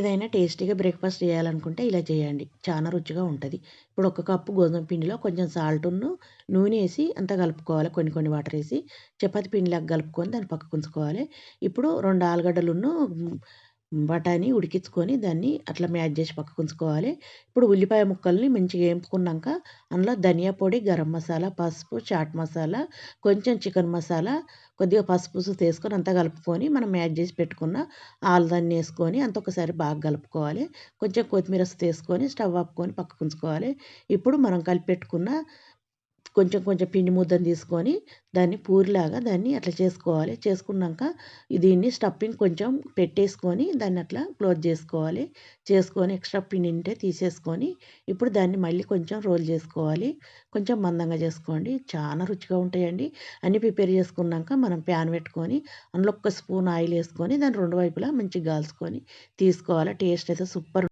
ఏదైనా టేస్టీగా బ్రేక్ఫాస్ట్ చేయాలనుకుంటే ఇలా చేయండి. చాలా రుచిగా ఉంటుంది. ఇప్పుడు ఒక కప్పు గోధుమ పిండిలో కొంచెం సాల్ట్ను నూనె వేసి అంతా కలుపుకోవాలి. కొన్ని కొన్ని వాటర్ వేసి చపాతి పిండిలాగా కలుపుకొని దాన్ని పక్కకు ఉంచుకోవాలి. ఇప్పుడు రెండు ఆలుగడ్డలను బఠానీ ఉడికించుకొని దాన్ని అట్లా మ్యాచ్ చేసి పక్కకు ఉంచుకోవాలి. ఇప్పుడు ఉల్లిపాయ ముక్కల్ని మంచిగా వేపుకున్నాక అందులో ధనియా పొడి గరం మసాలా పసుపు చాట్ మసాలా కొంచెం చికెన్ మసాలా కొద్దిగా పసుపు తీసుకొని అంతా కలుపుకొని మనం మ్యాచ్ చేసి పెట్టుకున్న ఆలుదాన్ని వేసుకొని అంత ఒకసారి బాగా కలుపుకోవాలి. కొంచెం కొత్తిమీర తీసుకొని స్టవ్ ఆపుకొని పక్కకు ఉంచుకోవాలి. ఇప్పుడు మనం కలిపి పెట్టుకున్న కొంచెం కొంచెం పిండి ముద్దను తీసుకొని దాన్ని పూరిలాగా దాన్ని అట్లా చేసుకోవాలి. చేసుకున్నాక దీన్ని స్టఫింగ్ కొంచెం పెట్టేసుకొని దాన్ని అట్లా క్లోజ్ చేసుకోవాలి. చేసుకొని ఎక్స్ట్రా పిండి ఉంటే తీసేసుకొని ఇప్పుడు దాన్ని మళ్ళీ కొంచెం రోల్ చేసుకోవాలి. కొంచెం మందంగా చేసుకోండి. చాలా రుచిగా ఉంటాయండి. అన్నీ ప్రిపేర్ చేసుకున్నాక మనం ప్యాన్ పెట్టుకొని అందులో ఒక్క స్పూన్ ఆయిల్ వేసుకొని దాన్ని రెండు వైపులా మంచిగా కాల్చుకొని తీసుకోవాలి. టేస్ట్ అయితే సూపర్